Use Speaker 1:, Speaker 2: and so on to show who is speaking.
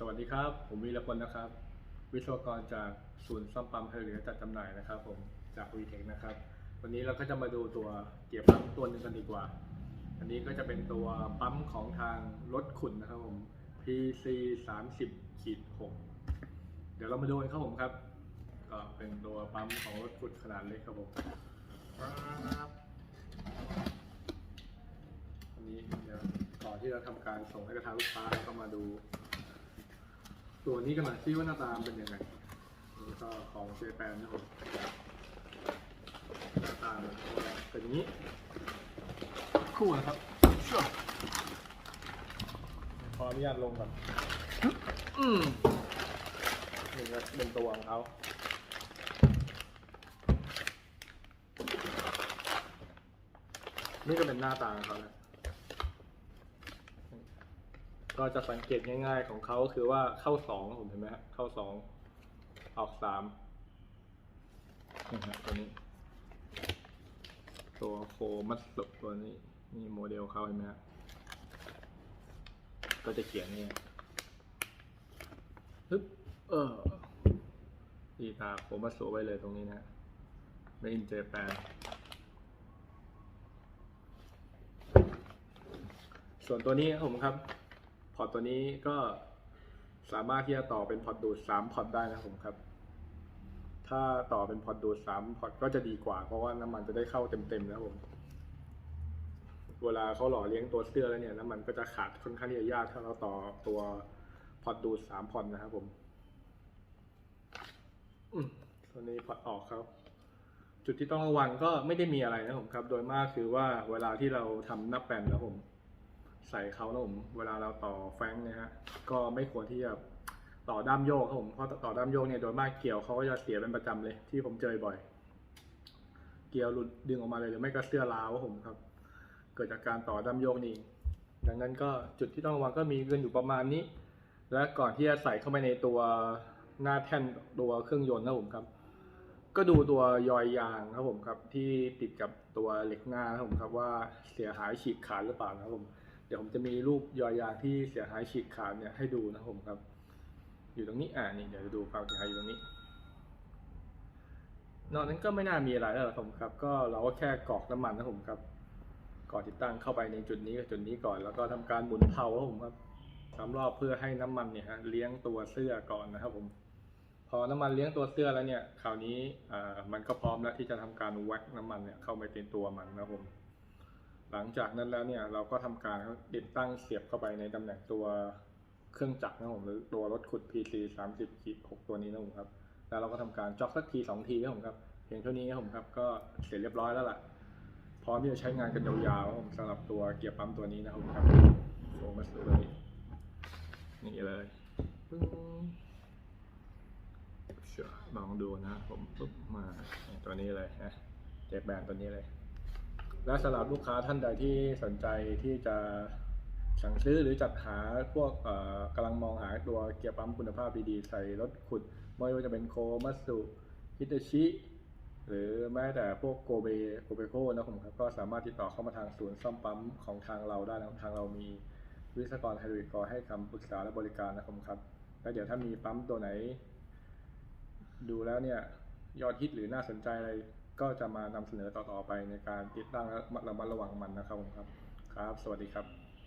Speaker 1: สวัสดีครับ ผมวีรพลนะครับ วิศวกรจากศูนย์ซ่อมปั๊มไฮเรือจัดจำหน่ายนะครับผมจากวีเทคนะครับ วันนี้เราก็จะมาดูตัวเกียร์ปั๊มตัวหนึ่งกันดีกว่า อันนี้ก็จะเป็นตัวปั๊มของทางรถขุนนะครับผม PC 30ขีด6เดี๋ยวเรามาดูกันครับผมครับ ก็เป็นตัวปั๊มของรถขุนขนาดเล็กครับผมครับอันนี้เดี๋ยวก่อนที่เราทำการส่งให้กับทางลูกค้าเราก็มาดู ตัวนี้กันหน่อยซิว่าหน้าตามันเป็นยังไงนี่ก็ของเจแปนนะครับผมหน้าตามันเป็นอย่างนี้ คู่นะครับชั่วขออนุญาตลงก่อนอืมนี่ก็เป็นตัวของเขานี่ก็เป็นหน้าตาของเขานะ ก็จะสังเกตง่ายๆของเขาก็คือว่าเข้าสองผมเห็นไหมฮะเข้าสองออกสามนี่ฮะตัวนี้ ตัวโคมัสสุตัวนี้นี่โมเดลเขาเห็นไหมฮะก็จะเขียนนี่ฮึบเออตีตาโคมัสสุไว้เลยตรงนี้นะไม่อินเจแปนส่วนตัวนี้ครับผมครับ พอร์ตตัวนี้ก็สามารถที่จะต่อเป็นพอร์ตดูด3พอร์ตได้นะครับผมครับ ถ้าต่อเป็นพอร์ตดูด3พอร์ตก็จะดีกว่า เพราะว่าน้ำมันจะได้เข้าเต็มๆนะครับผม เวลาเขาหล่อเลี้ยงตัวเสื้อแล้วเนี่ยน้ำมันก็จะขาดค่อนข้างที่จะยากถ้าเราต่อตัวพอร์ตดูด3พอร์ตนะครับผมตัวนี้พอร์ตออกครับ จุดที่ต้องระวังก็ไม่ได้มีอะไรนะผมครับ โดยมากคือว่าเวลาที่เราทำหน้าแปนนะผม ใส่เขานะผมเวลาเราต่อแฟงนี่ยฮะก็ไม่ควรที่จะต่อด้ามโยกครับผมเพราะต่อด้ามโยกเนี่ยโดยมากเกี่ยวเขาก็จะเสียเป็นประจำเลย ที่ผมเจอบ่อย เกี่ยวหลุดดึงออกมาเลยหรือไม่ก็เสื้อล้าวครับผมครับ เกิดจากการต่อด้ามโยกนี่เองดังนั้นก็จุดที่ต้องระวังก็มีเงินอยู่ประมาณนี้ และก่อนที่จะใส่เข้าไปในตัวหน้าแท่นตัวเครื่องยนต์นะผมครับ ก็ดูตัวยอยยางครับผมครับที่ติดกับตัวเหล็กหน้าครับผมครับว่าเสียหายฉีกขาดหรือเปล่านะครับผม เดี๋ยวผมจะมีรูปยอยางที่เสียหายฉีกขาดเนี่ยให้ดูนะครับผมครับ อยู่ตรงนี้อ่านี่เดี๋ยวจะดูความเสียหายอยู่ตรงนี้ นอกนั้นก็ไม่น่ามีอะไรแล้วครับผมครับ ก็เราก็แค่กรอกน้ำมันนะครับผมครับก่อนติดตั้งเข้าไปในจุดนี้กับจุดนี้ก่อนแล้วก็ทำการหมุนเผาครับผมครับสามรอบเพื่อให้น้ำมันเนี่ยฮะเลี้ยงตัวเสื้อก่อนนะครับผม พอน้ำมันเลี้ยงตัวเสื้อแล้วเนี่ยคราวนี้อ่ามันก็พร้อมแล้วที่จะทำการแว็กน้ำมันเนี่ยเข้าไปในตัวมันนะครับผม หลังจากนั้นแล้วเนี่ยเราก็ทำการติดตั้งเสียบเข้าไปในตำแหน่งตัวเครื่องจักรนะครับผมหรือตัวรถขุด PC 30ขีด6ตัวนี้นะครับผมครับ แล้วเราก็ทำการจ็อกสักทีสองทีนะครับผมครับเพียงเท่านี้ครับผมครับก็เสร็จเรียบร้อยแล้วล่ะพร้อมที่จะใช้งานกันยาวๆครับผมสำหรับตัวเกียร์ปั๊มตัวนี้นะครับผมครับโชว์มาสุดเลยนี่เลยปึ้งเชื่อลองดูนะผมปุ๊บมาตัวนี้เลยนะเจ็บแบนตัวนี้เลย และสำหรับลูกค้าท่านใดที่สนใจที่จะสั่งซื้อหรือจัดหาพวกกำลังมองหาตัวเกียร์ปั๊มคุณภาพดีๆ ใส่รถขุด ไม่ว่าจะเป็นโคมัสุฮิตาชิ หรือแม้แต่พวกโกเบโกเบโคนะผมครับ ก็สามารถติดต่อเข้ามาทางศูนย์ซ่อมปั๊มของทางเราได้นะครับทางเรามีวิศวกรไฮดรอลิกให้คำปรึกษาและบริการนะครับผมครับแล้วเดี๋ยวถ้ามีปั๊มตัวไหน ดูแล้วเนี่ยยอดฮิตหรือน่าสนใจอะไร ก็จะมานำเสนอต่อๆไปในการติดตั้งและระมัดระวังมันนะครับผมครับครับ สวัสดีครับ